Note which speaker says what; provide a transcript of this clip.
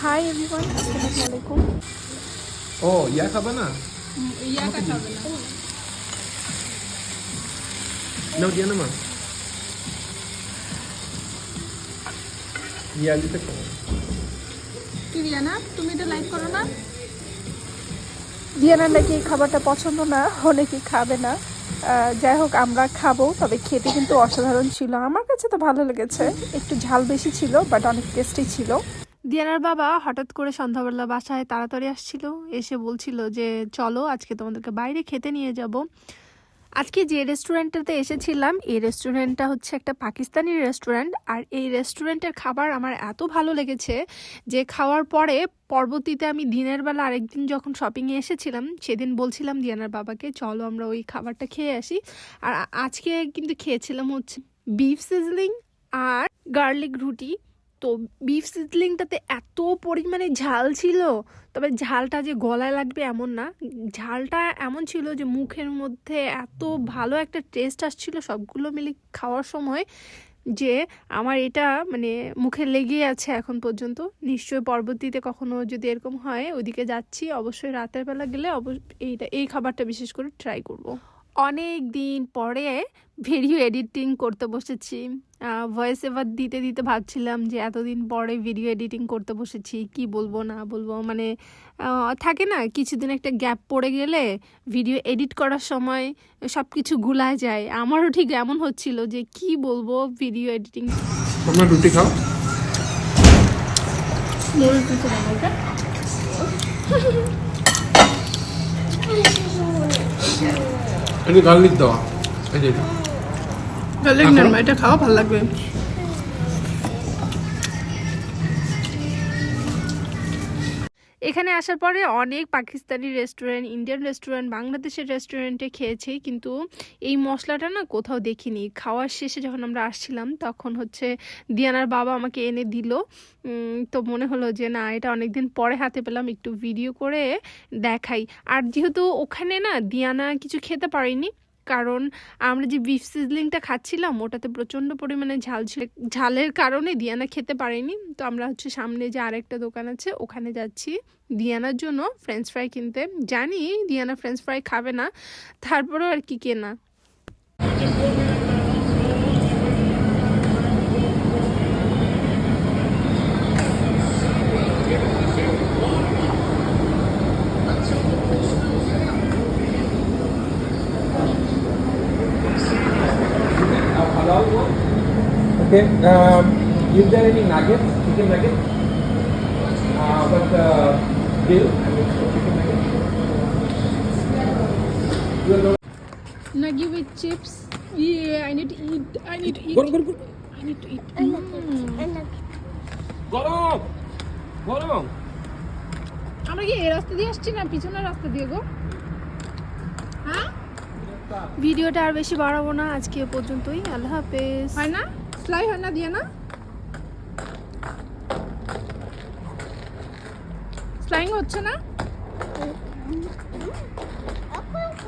Speaker 1: Hi everyone আসসালামু আলাইকুম
Speaker 2: ও ইয়া খাবা না
Speaker 1: ইয়াকা খাবে না
Speaker 2: নাও দিয়া না মা ইয়া দিতে খাব
Speaker 1: কি রিয়ানা তুমি এটা লাইক করো না দিয়ানার নাকি এই খাবারটা পছন্দ না অনেকে খাবে না। আহ, যাই হোক আমরা খাব তবে খেতে কিন্তু অসাধারণ ছিল। আমার কাছে তো ভালো লেগেছে। একটু ঝাল বেশি ছিল বাট অনেক টেস্টি ছিল। দিয়ানার বাবা হঠাৎ করে সন্ধ্যাবেলা বাসায় তাড়াতাড়ি আসছিল, এসে বলছিল যে, চলো, আজকে তোমাদেরকে বাইরে খেতে নিয়ে যাব। আজকে যে রেস্টুরেন্টটাতে এসেছিলাম, এই রেস্টুরেন্টটা হচ্ছে একটা পাকিস্তানি রেস্টুরেন্ট, আর এই রেস্টুরেন্টের খাবার আমার এত ভালো লেগেছে যে, খাওয়ার পরে পরবর্তীতে আমি দিনের বেলা আরেকদিন যখন শপিংয়ে এসেছিলাম, সেদিন বলছিলাম দিয়ানার বাবাকে, চলো, আমরা ওই খাবারটা খেয়ে আসি। আর আজকে কিন্তু খেয়েছিলাম হচ্ছে বিফ সিজলিং আর গার্লিক রুটি। তো বিফ সিজলিংটাতে এত পরিমাণে ঝাল ছিল, তবে ঝালটা যে গলায় লাগবে এমন না। ঝালটা এমন ছিল যে মুখের মধ্যে এত ভালো একটা টেস্ট আসছিল সবগুলো মিলে খাওয়ার সময় যে আমার এটা মানে মুখে লেগেই আছে এখন পর্যন্ত। নিশ্চয়ই পরবর্তীতে কখনো যদি এরকম হয় ওদিকে যাচ্ছি। অবশ্যই রাতের বেলা গেলে অবশ্য এইটা এই খাবারটা বিশেষ করে ট্রাই করব। অনেক দিন পরে ভিডিও এডিটিং করতে বসেছি। ভয়েস এভার দিতে দিতে ভাবছিলাম যে এতদিন পরে ভিডিও এডিটিং করতে বসেছি কি বলব না বলব। মানে থাকে না কিছুদিন একটা গ্যাপ পড়ে গেলে ভিডিও এডিট করার সময় সব কিছু গুলায় যায়। আমারও ঠিক এমন হচ্ছিল যে কি বলব ভিডিও এডিটিং
Speaker 2: তোমরা রুটি খাও। এটা গার্লিক দেওয়া এই যে এটা।
Speaker 1: এটা খাওয়া ভালো লাগবে। এখানে আসার পরে অনেক পাকিস্তানি রেস্টুরেন্ট ইন্ডিয়ান রেস্টুরেন্ট বাংলাদেশের রেস্টুরেন্টে খেয়েছি, কিন্তু এই মশলাটা না কোথাও দেখিনি। খাওয়ার শেষে যখন আমরা আসছিলাম, তখন হচ্ছে দিয়ানার বাবা আমাকে এনে দিল। তো মনে হলো যে না, এটা অনেকদিন পরে হাতে পেলাম, একটু ভিডিও করে দেখাই। আর যেহেতু ওখানে না দিয়ানা কিছু খেতে পারিনি কারণ আমরা যে বিফ সিজলিংটা খাচ্ছিলাম, ওটাতে প্রচণ্ড পরিমাণে ঝাল ছিল। ঝালের কারণে দিয়ানা খেতে পারেনি। তো আমরা হচ্ছে সামনে যে আরেকটা দোকান আছে, ওখানে যাচ্ছি দিয়ানার জন্য ফ্রেঞ্চ ফ্রাই কিনতে। জানি দিয়ানা ফ্রেঞ্চ ফ্রাই খাবে না, তারপরেও আর কি কেনা।
Speaker 2: Okay, um, is there any nuggets, chicken nuggets? Uh, but uh, bill, I mean, chicken nuggets.
Speaker 1: With chips. Yeah, I need to eat. I need to eat.
Speaker 2: গরম, গরম, গরম।
Speaker 1: I need to eat.
Speaker 2: গরম গরম
Speaker 1: আমরা কি এই রাস্তা দিয়ে আসছি না পিছনের রাস্তা দিয়ে গো হ্যাঁ ভিডিওটা আর বেশি বাড়াবো না আজকে এ পর্যন্তই আল্লাহ হাফেজ হয় না সেলাই হয় না দিয়ে না? স্লাইং হচ্ছে না?